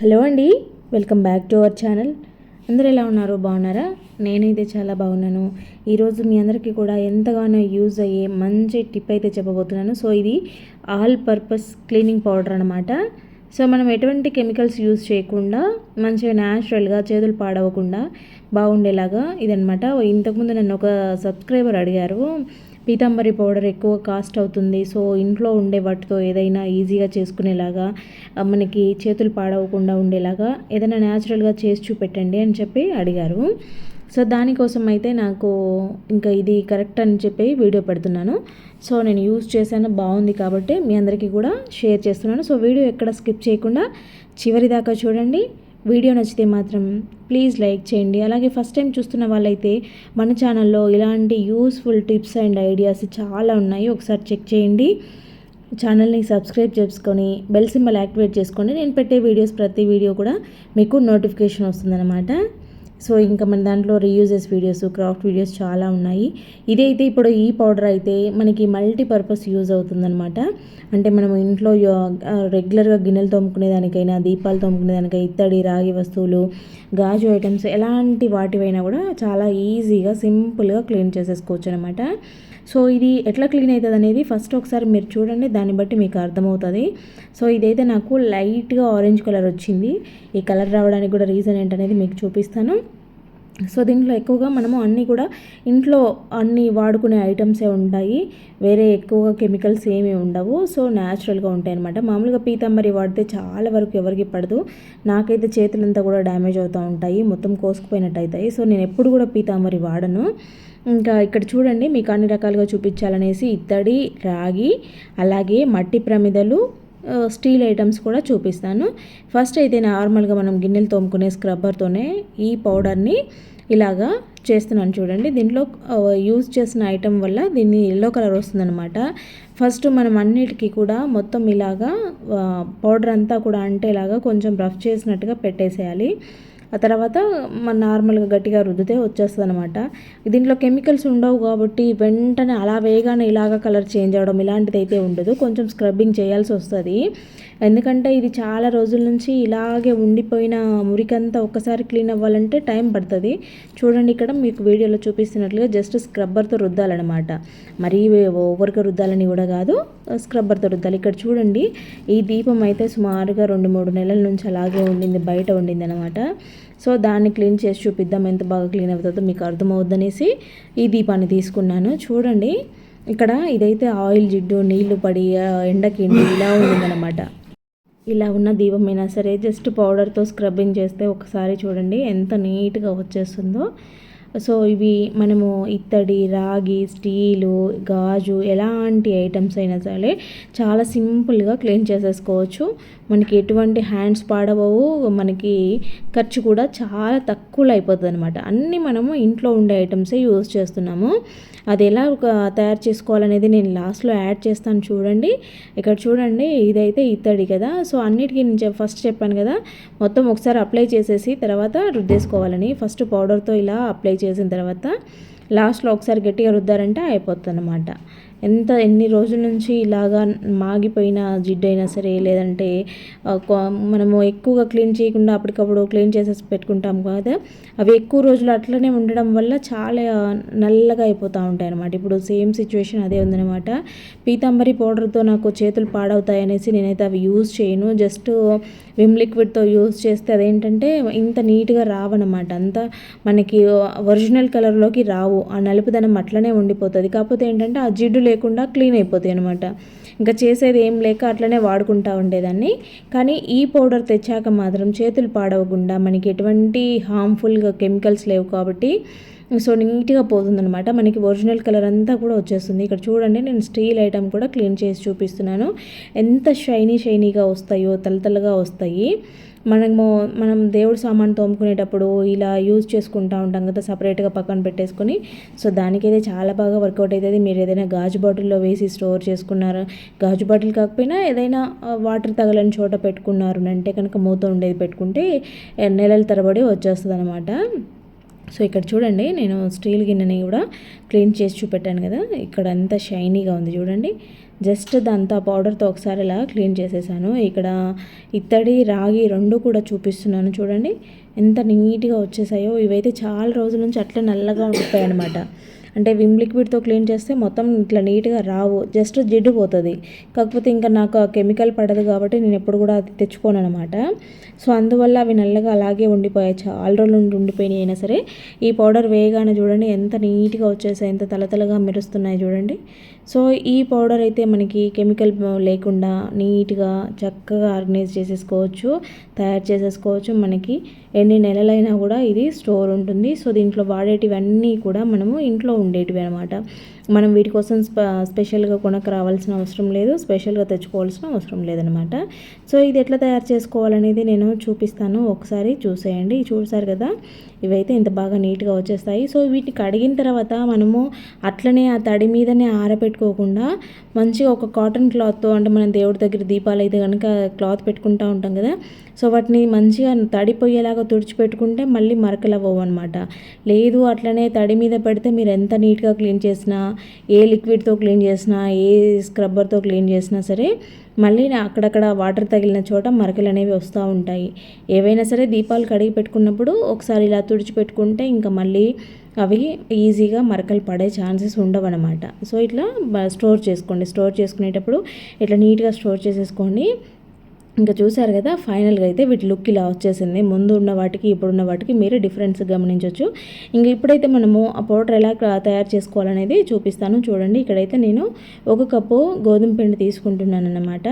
Hello అండి welcome back to our channel. అందరూ ఎలా ఉన్నారు? బాగున్నారా? నేనైతే చాలా బాగున్నాను. ఈరోజు మీ అందరికీ కూడా ఎంతగానో యూజ్ అయ్యే మంచి టిప్ అయితే చెప్పబోతున్నాను. సో ఇది ఆల్ పర్పస్ క్లీనింగ్ పౌడర్ అనమాట సో మనం ఎటువంటి కెమికల్స్ యూజ్ చేయకుండా మంచిగా న్యాచురల్గా చేతులు పాడవకుండా బాగుండేలాగా ఇదనమాట ఇంతకుముందు నన్ను ఒక సబ్స్క్రైబర్ అడిగారు పీతాంబరి పౌడర్ ఎక్కువ కాస్ట్ అవుతుంది. సో ఇంట్లో ఉండే వాటితో ఏదైనా ఈజీగా చేసుకునేలాగా మనకి చేతులు పాడవకుండా ఉండేలాగా ఏదైనా న్యాచురల్గా చేసి చూపెట్టండి అని చెప్పి అడిగారు. సో దానికోసం అయితే నాకు ఇంకా ఇది కరెక్ట్ అని చెప్పి వీడియో పెడుతున్నాను. సో నేను యూజ్ చేశాను బాగుంది కాబట్టి మీ అందరికీ కూడా షేర్ చేస్తున్నాను. సో వీడియో ఎక్కడ స్కిప్ చేయకుండా చివరి దాకా చూడండి. వీడియో నచ్చితే మాత్రం ప్లీజ్ లైక్ చేయండి. అలాగే ఫస్ట్ టైం చూస్తున్న వాళ్ళైతే మన ఛానల్లో ఇలాంటి యూస్ఫుల్ టిప్స్ అండ్ ఐడియాస్ చాలా ఉన్నాయి. ఒకసారి చెక్ చేయండి. ఛానల్ని సబ్స్క్రైబ్ చేసుకొని బెల్ సింబల్ యాక్టివేట్ చేసుకోండి నేను పెట్టే వీడియోస్ ప్రతి వీడియో కూడా మీకు నోటిఫికేషన్ వస్తుందన్నమాట. సో ఇంకా మన దాంట్లో రీయూజెస్ వీడియోస్ క్రాఫ్ట్ వీడియోస్ చాలా ఉన్నాయి. ఇదైతే ఇప్పుడు ఈ పౌడర్ అయితే మనకి మల్టీపర్పస్ యూజ్ అవుతుందన్నమాట. అంటే మనం ఇంట్లో రెగ్యులర్గా గిన్నెలు తోముకునే దానికైనా దీపాలు తోముకునే దానికైనా ఇత్తడి రాగి వస్తువులు గాజు ఐటమ్స్ ఎలాంటి వాటివైనా కూడా చాలా ఈజీగా సింపుల్గా క్లీన్ చేసేసుకోవచ్చు అనమాట సో ఇది ఎట్లా క్లీన్ అవుతుంది అనేది ఫస్ట్ ఒకసారి మీరు చూడండి దాన్ని బట్టి మీకు అర్థమవుతుంది. సో ఇదైతే నాకు లైట్గా ఆరెంజ్ కలర్ వచ్చింది. ఈ కలర్ రావడానికి కూడా రీజన్ ఏంటనేది మీకు చూపిస్తాను. సో దీంట్లో ఎక్కువగా మనము అన్నీ కూడా ఇంట్లో అన్నీ వాడుకునే ఐటమ్సే ఉంటాయి. వేరే ఎక్కువగా కెమికల్స్ ఏమీ ఉండవు. సో న్యాచురల్గా ఉంటాయి అనమాట మామూలుగా పీతాంబరి వాడితే చాలా వరకు ఎవరికి పడదు. నాకైతే చేతులంతా కూడా డ్యామేజ్ అవుతూ ఉంటాయి. మొత్తం కోసుకుపోయినట్టు అవుతాయి సో నేను ఎప్పుడు కూడా పీతాంబరి వాడను. ఇంకా ఇక్కడ చూడండి మీకు అన్ని రకాలుగా చూపించాలనేసి ఇత్తడి రాగి అలాగే మట్టి ప్రమిదలు స్టీల్ ఐటమ్స్ కూడా చూపిస్తాను. ఫస్ట్ అయితే నార్మల్గా మనం గిన్నెలు తోముకునే స్క్రబ్బర్తోనే ఈ పౌడర్ని ఇలాగా చేస్తున్నాను చూడండి. దీంట్లో యూజ్ చేసిన ఐటమ్ వల్ల దీన్ని ఎల్లో కలర్ వస్తుందనమాట ఫస్ట్ మనం అన్నిటికీ కూడా మొత్తం ఇలాగా పౌడర్ అంతా కూడా అంటే ఇలాగా కొంచెం రఫ్ చేసినట్టుగా పెట్టేసేయాలి. ఆ తర్వాత మన నార్మల్గా గట్టిగా రుద్దితే వచ్చేస్తుంది అనమాట దీంట్లో కెమికల్స్ ఉండవు కాబట్టి వెంటనే అలా వేయగానే ఇలాగ కలర్ చేంజ్ అవ్వడం ఇలాంటిది అయితే ఉండదు. కొంచెం స్క్రబ్బింగ్ చేయాల్సి వస్తుంది. ఎందుకంటే ఇది చాలా రోజుల నుంచి ఇలాగే ఉండిపోయిన మురికంతా ఒక్కసారి క్లీన్ అవ్వాలంటే టైం పడుతుంది. చూడండి ఇక్కడ మీకు వీడియోలో చూపిస్తున్నట్లుగా జస్ట్ స్క్రబ్బర్తో రుద్దాలన్నమాట. మరీ ఓవర్గా రుద్దాలని కూడా కాదు. స్క్రబ్బర్ రుద్దాలి ఇక్కడ చూడండి ఈ దీపం అయితే సుమారుగా రెండు మూడు నెలల నుంచి అలాగే ఉండింది బయట ఉండింది అనమాట సో దాన్ని క్లీన్ చేసి చూపిద్దాం ఎంత బాగా క్లీన్ అవుతుందో మీకు అర్థమవుద్దనేసి ఈ దీపాన్ని తీసుకున్నాను. చూడండి ఇక్కడ ఇదైతే ఆయిల్ జిడ్డు నీళ్ళు పడి ఎండకిండి ఇలా ఉండిందనమాట ఇలా ఉన్న దీపమైనా సరే జస్ట్ పౌడర్తో స్క్రబ్బింగ్ చేస్తే ఒకసారి చూడండి ఎంత నీట్గా వచ్చేస్తుందో. సో ఇవి మనము ఇత్తడి రాగి స్టీలు గాజు ఎలాంటి ఐటమ్స్ అయినా సరే చాలా సింపుల్గా క్లీన్ చేసేసుకోవచ్చు. మనకి ఎటువంటి హ్యాండ్స్ పాడవవు మనకి ఖర్చు కూడా చాలా తక్కువలో అయిపోతుంది అనమాట అన్నీ మనము ఇంట్లో ఉండే ఐటమ్సే యూజ్ చేస్తున్నాము. అది ఎలా తయారు చేసుకోవాలనేది నేను లాస్ట్లో యాడ్ చేస్తాను చూడండి. ఇక్కడ చూడండి ఇదైతే ఇత్తడి కదా. సో అన్నిటికీ నేను ఫస్ట్ చెప్పాను కదా మొత్తం ఒకసారి అప్లై చేసేసి తర్వాత రుద్దేసుకోవాలని. ఫస్ట్ పౌడర్తో ఇలా అప్లై చేసిన తర్వాత లాస్ట్లో ఒకసారి గట్టిగా రుద్దారంటే అయిపోతుంది అనమాట ఎంత ఎన్ని రోజుల నుంచి ఇలాగా మాగిపోయిన జిడ్డైనా అయినా సరే లేదంటే మనము ఎక్కువగా క్లీన్ చేయకుండా అప్పటికప్పుడు క్లీన్ చేసేసి పెట్టుకుంటాం కదా అవి ఎక్కువ రోజులు అట్లనే ఉండడం వల్ల చాలా నల్లగా అయిపోతూ ఉంటాయి అనమాట ఇప్పుడు సేమ్ సిచ్యువేషన్ అదే ఉందనమాట పీతాంబరి పౌడర్తో నాకు చేతులు పాడవుతాయి అనేసి నేనైతే అవి యూజ్ చేయను. జస్ట్ విమ్ లిక్విడ్తో యూజ్ చేస్తే అదేంటంటే ఇంత నీట్గా రావన్నమాట. అంతా మనకి ఒరిజినల్ కలర్లోకి రావు. ఆ నలుపుదనం అట్లనే ఉండిపోతుంది. కాకపోతే ఏంటంటే ఆ జిడ్డు లేకుండా క్లీన్ అయిపోతాయి అనమాట ఇంకా చేసేది ఏం లేక అట్లనే వాడుకుంటా ఉండేదాన్ని. కానీ ఈ పౌడర్ తెచ్చాక మాత్రం చేతులు పాడవకుండా మనకి ఎటువంటి హార్మ్ఫుల్గా కెమికల్స్ లేవు కాబట్టి సో నీట్గా పోతుందనమాట మనకి ఒరిజినల్ కలర్ అంతా కూడా వచ్చేస్తుంది. ఇక్కడ చూడండి నేను స్టీల్ ఐటమ్ కూడా క్లీన్ చేసి చూపిస్తున్నాను. ఎంత షైనీ షైనీగా వస్తాయో తలతలగా వస్తాయి. మనము మనం దేవుడు సామాన్ తోముకునేటప్పుడు ఇలా యూజ్ చేసుకుంటూ ఉంటాం కదా సపరేట్గా పక్కన పెట్టేసుకొని. సో దానికైతే చాలా బాగా వర్కౌట్ అవుతుంది మీరు ఏదైనా గాజు బాటిల్లో వేసి స్టోర్ చేసుకున్నారు? గాజు బాటిల్ కాకపోయినా ఏదైనా వాటర్ తగలని చోట పెట్టుకున్నారు అంటే కనుక మూత ఉండేది పెట్టుకుంటే నెలల తరబడి వచ్చేస్తుంది అనమాట సో ఇక్కడ చూడండి నేను స్టీల్ గిన్నెని కూడా క్లీన్ చేసి చూపెట్టాను కదా ఇక్కడ అంతా షైనీగా ఉంది చూడండి. జస్ట్ దాంతో పౌడర్తో ఒకసారి ఇలా క్లీన్ చేసేసాను. ఇక్కడ ఇత్తడి రాగి రెండు కూడా చూపిస్తున్నాను చూడండి. ఎంత నీట్గా వచ్చేసాయో ఇవైతే చాలా రోజుల నుంచి అట్లా నల్లగా ఉండిపోయాయి అనమాట అంటే విమ్ లిక్విడ్తో క్లీన్ చేస్తే మొత్తం ఇట్లా నీట్గా రావు జస్ట్ జిడ్డు పోతుంది. కాకపోతే ఇంకా నాకు ఆ కెమికల్ పడదు కాబట్టి నేను ఎప్పుడు కూడా అది తెచ్చుకోను అనమాట సో అందువల్ల అవి నల్లగా అలాగే ఉండిపోయాయి. చాలా రోజులు ఉండిపోయినాయి అయినా సరే. ఈ పౌడర్ వేయగానే చూడండి ఎంత నీట్గా వచ్చేసాయి ఎంత తలతలగా మెరుస్తున్నాయి చూడండి. సో ఈ పౌడర్ అయితే మనకి కెమికల్ లేకుండా నీట్గా చక్కగా ఆర్గనైజ్ చేసేసుకోవచ్చు తయారు చేసేసుకోవచ్చు. మనకి ఎన్ని నెలలైనా కూడా ఇది స్టోర్ ఉంటుంది. సో దీంట్లో వాడేటివన్నీ కూడా మనము ఇంట్లో ఉండేటివి అనమాట మనం వీటి కోసం స్పెషల్గా కొనక రావాల్సిన అవసరం లేదు. స్పెషల్గా తెచ్చుకోవాల్సిన అవసరం లేదనమాట సో ఇది ఎట్లా తయారు చేసుకోవాలనేది నేను చూపిస్తాను. ఒకసారి చూసేయండి. చూసారు కదా? ఇవైతే ఇంత బాగా నీట్గా వచ్చేస్తాయి. సో వీటిని కడిగిన తర్వాత మనము అట్లనే ఆ తడి మీదనే ఆరబెట్టుకోకుండా మంచిగా ఒక కాటన్ క్లాత్తో అంటే మనం దేవుడి దగ్గర దీపాలు అయితే కనుక క్లాత్ పెట్టుకుంటూ ఉంటాం కదా? సో వాటిని మంచిగా తడిపోయేలాగా తుడిచిపెట్టుకుంటే మళ్ళీ మరకలు అవ్వవు అనమాట లేదు అట్లనే తడి మీద పెడితే మీరు ఎంత నీట్గా క్లీన్ చేసినా ఏ లిక్విడ్తో క్లీన్ చేసినా ఏ స్క్రబ్బర్తో క్లీన్ చేసినా సరే మళ్ళీ అక్కడక్కడ వాటర్ తగిలిన చోట మరకలు అనేవి వస్తూ ఉంటాయి. ఏవైనా సరే దీపాలు కడిగి పెట్టుకున్నప్పుడు ఒకసారి ఇలా తుడిచిపెట్టుకుంటే ఇంకా మళ్ళీ అవి ఈజీగా మరకలు పడే ఛాన్సెస్ ఉండవన్నమాట సో ఇట్లా స్టోర్ చేసుకోండి. స్టోర్ చేసుకునేటప్పుడు ఇట్లా నీట్గా స్టోర్ చేసేసుకోండి. ఇంకా చూసారు కదా ఫైనల్గా అయితే వీటి లుక్ ఇలా వచ్చేసింది. ముందు ఉన్న వాటికి ఇప్పుడున్న వాటికి మీరు డిఫరెన్స్ గమనించవచ్చు ఇంకా ఇప్పుడైతే మనము ఆ పౌడర్ ఎలా తయారు చేసుకోవాలనేది చూపిస్తాను. చూడండి ఇక్కడైతే నేను ఒక కప్పు గోధుమ పిండి తీసుకుంటున్నాను అన్నమాట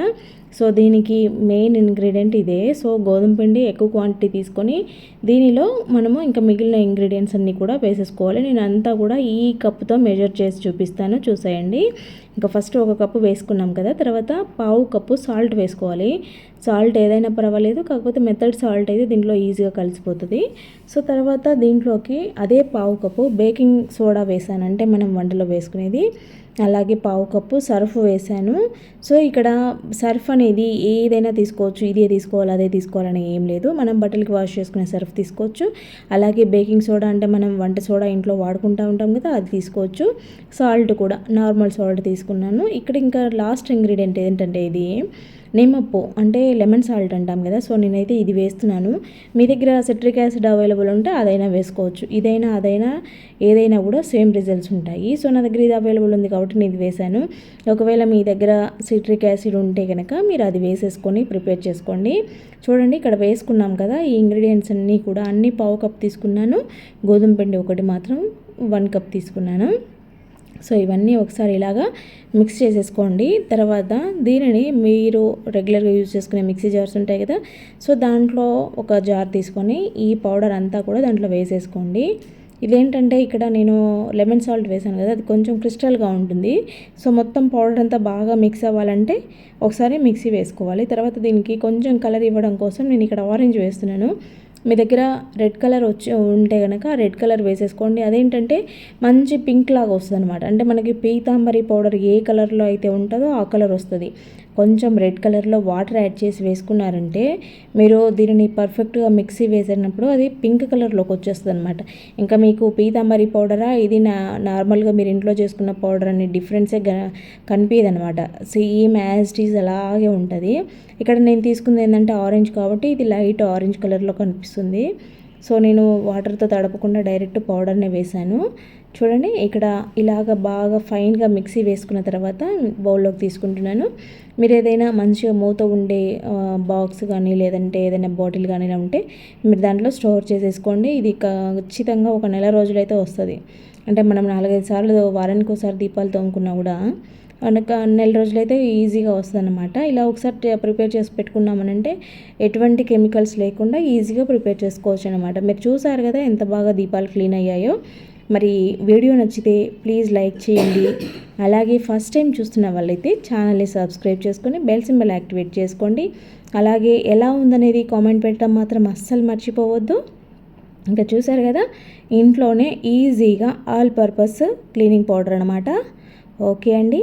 సో దీనికి మెయిన్ ఇంగ్రీడియంట్ ఇదే. సో గోధుమ పిండి ఎక్కువ క్వాంటిటీ తీసుకొని దీనిలో మనము ఇంకా మిగిలిన ఇంగ్రీడియంట్స్ అన్నీ కూడా వేసేసుకోవాలి. నేను అంతా కూడా ఈ కప్పుతో మెజర్ చేసి చూపిస్తాను. చూసేయండి. ఇంకా ఫస్ట్ ఒక కప్పు వేసుకున్నాం కదా తర్వాత పావు కప్పు సాల్ట్ వేసుకోవాలి. సాల్ట్ ఏదైనా పర్వాలేదు కాకపోతే మెథడ్ సాల్ట్ అయితే దీంట్లో ఈజీగా కలిసిపోతుంది. సో తర్వాత దీంట్లోకి అదే పావు కప్పు బేకింగ్ సోడా వేసాను. అంటే మనం వంటలో వేసుకునేది అలాగే పావు కప్పు సర్ఫ్ వేసాను సో ఇక్కడ సర్ఫ్ అనేది ఏదైనా తీసుకోవచ్చు ఇదే తీసుకోవాలి అదే తీసుకోవాలని ఏం లేదు. మనం బట్టలకి వాష్ చేసుకునే సర్ఫ్ తీసుకోవచ్చు. అలాగే బేకింగ్ సోడా అంటే మనం వంట సోడా ఇంట్లో వాడుకుంటూ ఉంటాం కదా అది తీసుకోవచ్చు. సాల్ట్ కూడా నార్మల్ సాల్ట్ తీసుకున్నాను. ఇక్కడ ఇంకా లాస్ట్ ఇంగ్రీడియంట్ ఏంటంటే ఇది. నిమ్మప్పు అంటే లెమన్ సాల్ట్ అంటాం కదా సో నేనైతే ఇది వేస్తున్నాను. మీ దగ్గర సిట్రిక్ యాసిడ్ అవైలబుల్ ఉంటే అదైనా వేసుకోవచ్చు. ఇదైనా అదైనా ఏదైనా కూడా సేమ్ రిజల్ట్స్ ఉంటాయి. సో నా దగ్గర ఇది అవైలబుల్ ఉంది కాబట్టి నేను ఇది వేశాను. ఒకవేళ మీ దగ్గర సిట్రిక్ యాసిడ్ ఉంటే కనుక మీరు అది వేసేసుకొని ప్రిపేర్ చేసుకోండి. చూడండి ఇక్కడ వేసుకున్నాం కదా ఈ ఇంగ్రీడియంట్స్ అన్నీ కూడా అన్ని పావు కప్ తీసుకున్నాను. గోధుమ పిండి ఒకటి మాత్రం వన్ కప్ తీసుకున్నాను. సో ఇవన్నీ ఒకసారి ఇలాగా మిక్స్ చేసేసుకోండి. తర్వాత దీనిని మీరు రెగ్యులర్గా యూజ్ చేసుకునే మిక్సీ జార్స్ ఉంటాయి కదా సో దాంట్లో ఒక జార్ తీసుకొని ఈ పౌడర్ అంతా కూడా దాంట్లో వేసేసుకోండి. ఇదేంటంటే ఇక్కడ నేను లెమన్ సాల్ట్ వేసాను కదా అది కొంచెం క్రిస్టల్గా ఉంటుంది. సో మొత్తం పౌడర్ అంతా బాగా మిక్స్ అవ్వాలంటే ఒకసారి మిక్సీ వేసుకోవాలి. తర్వాత దీనికి కొంచెం కలర్ ఇవ్వడం కోసం నేను ఇక్కడ ఆరెంజ్ వేస్తున్నాను. మీ దగ్గర రెడ్ కలర్ వచ్చి ఉంటే కనుక రెడ్ కలర్ వేసేసుకోండి. అదేంటంటే మంచి పింక్ లాగా వస్తుంది అనమాట అంటే మనకి పీతాంబరి పౌడర్ ఏ కలర్లో అయితే ఉంటుందో ఆ కలర్ వస్తుంది. కొంచెం రెడ్ కలర్లో వాటర్ యాడ్ చేసి వేసుకున్నారంటే మీరు దీనిని పర్ఫెక్ట్గా మిక్సీ వేసినప్పుడు అది పింక్ కలర్లోకి వచ్చేస్తుంది అనమాట ఇంకా మీకు పీతాంబరి పౌడరా ఇది నా నార్మల్గా మీరు ఇంట్లో చేసుకున్న పౌడర్ అని డిఫరెన్సే కనిపించదు అనమాట సేమ్ యాజ్ టీజ్ అలాగే ఉంటుంది. ఇక్కడ నేను తీసుకుంది ఏంటంటే ఆరెంజ్ కాబట్టి ఇది లైట్ ఆరెంజ్ కలర్లో కనిపిస్తుంది. సో నేను వాటర్తో తడపకుండా డైరెక్ట్ పౌడర్నే వేశాను. చూడండి ఇక్కడ ఇలాగ బాగా ఫైన్గా మిక్సీ వేసుకున్న తర్వాత బౌల్లోకి తీసుకుంటున్నాను. మీరు ఏదైనా మంచిగా మూత ఉండే బాక్స్ కానీ లేదంటే ఏదైనా బాటిల్ కానీ ఉంటే మీరు దాంట్లో స్టోర్ చేసేసుకోండి. ఇది ఖచ్చితంగా ఒక నెల రోజులైతే వస్తుంది. అంటే మనం నాలుగైదు సార్లు వారానికి ఒకసారి దీపాలు తోముకున్నా కూడా మనకు నెల రోజులైతే ఈజీగా వస్తుంది అనమాట ఇలా ఒకసారి ప్రిపేర్ చేసి పెట్టుకున్నామనంటే ఎటువంటి కెమికల్స్ లేకుండా ఈజీగా ప్రిపేర్ చేసుకోవచ్చు అనమాట మీరు చూసారు కదా ఎంత బాగా దీపాలు క్లీన్ అయ్యాయో. మరి వీడియో నచ్చితే ప్లీజ్ లైక్ చేయండి. అలాగే ఫస్ట్ టైం చూస్తున్న వాళ్ళైతే ఛానల్ని సబ్స్క్రైబ్ చేసుకొని బెల్ సింబల్ యాక్టివేట్ చేసుకోండి. అలాగే ఎలా ఉందనేది కామెంట్ పెట్టడం మాత్రం అస్సలు మర్చిపోవద్దు. ఇంకా చూసారు కదా ఇంట్లోనే ఈజీగా ఆల్ పర్పస్ క్లీనింగ్ పౌడర్ అనమాట ఓకే అండి.